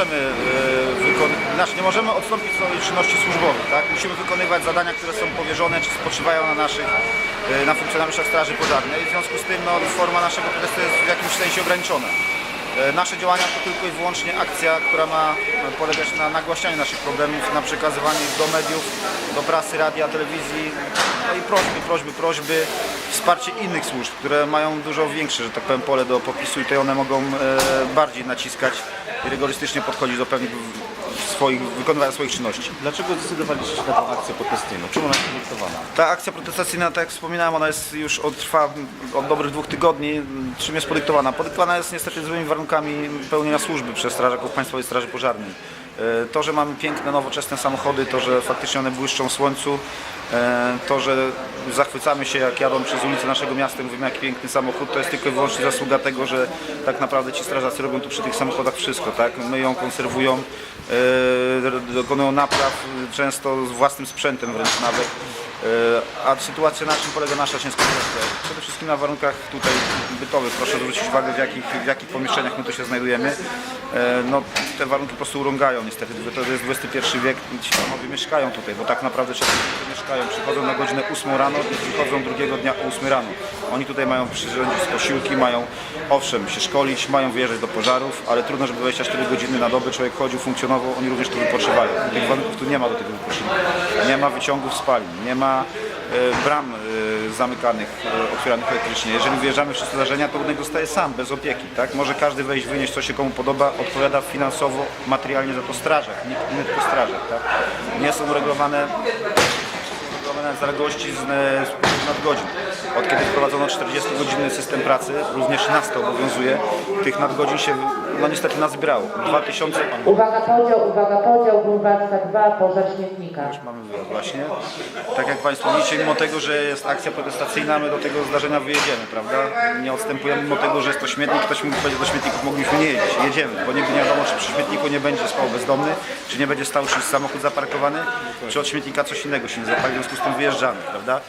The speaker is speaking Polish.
możemy e, znaczy nie możemy odstąpić od czynności służbowych, tak? Musimy wykonywać zadania, które są powierzone czy spoczywają na naszych, e, na funkcjonariuszach Straży Pożarnej. W związku z tym no, forma naszego protestu jest w jakimś sensie ograniczona. E, Nasze działania to tylko i wyłącznie akcja, która ma polegać na nagłaśnianiu naszych problemów, na przekazywaniu ich do mediów, do prasy, radia, telewizji, no i prośby, prośby, prośby, wsparcie innych służb, które mają dużo większe, że tak powiem, pole do popisu i tutaj one mogą bardziej naciskać rygorystycznie podchodzić do pewnych swoich, wykonywania swoich czynności. Dlaczego zdecydowaliście się na tę akcję protestyjną? Czym ona jest podyktowana? Ta akcja protestacyjna, tak jak wspominałem, ona jest już od, trwa od dobrych dwóch tygodni. Czym jest podyktowana? Podyktowana jest niestety złymi warunkami pełnienia służby przez strażaków Państwowej Straży Pożarnej. E, To, że mamy piękne, nowoczesne samochody, to, że faktycznie one błyszczą w słońcu, to, że zachwycamy się jak jadą przez ulicę naszego miasta mówimy jaki piękny samochód, to jest tylko i wyłącznie zasługa tego, że tak naprawdę ci strażacy robią tu przy tych samochodach wszystko, tak? Myją, konserwują, e, dokonują napraw, e, często z własnym sprzętem wręcz nawet. E, A sytuacja na czym polega nasza ciężka praca? Przede wszystkim na warunkach tutaj bytowych. Proszę zwrócić uwagę w jakich, w jakich pomieszczeniach my tu się znajdujemy. E, No, te warunki po prostu urągają niestety. To jest XXI wiek, ci panowie mieszkają tutaj, bo tak naprawdę tutaj mieszkają. Przychodzą na godzinę 8 rano i wychodzą drugiego dnia o 8 rano. Oni tutaj mają przyrządzić posiłki, mają owszem się szkolić, mają wyjeżdżać do pożarów, ale trudno, żeby 24 godziny na dobę człowiek chodził, funkcjonował, oni również tu wypoczywają. Tych warunków tu nie ma do tego wypoczynku. Nie ma wyciągów spalin, nie ma e, bram e, zamykanych, e, otwieranych elektrycznie. Jeżeli wyjeżdżamy w czas zdarzenia, to budynek zostaje sam, bez opieki. Tak? Może każdy wejść, wynieść co się komu podoba, odpowiada finansowo, materialnie za to strażak, nikt inny tylko strażak. Tak? Nie są uregulowane uregulowane zaległości z, z nadgodzin. Od kiedy wprowadzono 40-godzinny system pracy, również nas to obowiązuje, tych nadgodzin się no niestety nazbierało. 2000 Uwaga podział, uwaga podział, Grunwaldzka 2, pożar śmietnika. Mamy wyjazd właśnie. Tak jak Państwo widzicie, mimo tego, że jest akcja protestacyjna, my do tego zdarzenia wyjedziemy, prawda? Nie odstępujemy mimo tego, że jest to śmietnik, ktoś mógł powiedzieć, do śmietników mogliśmy nie jeździć. Jedziemy, bo nigdy nie wiadomo, czy przy śmietniku nie będzie spał bezdomny, czy nie będzie stał czyś samochód zaparkowany, czy od śmietnika coś innego się nie zapali, w związku z tym wyjeżdżamy, prawda?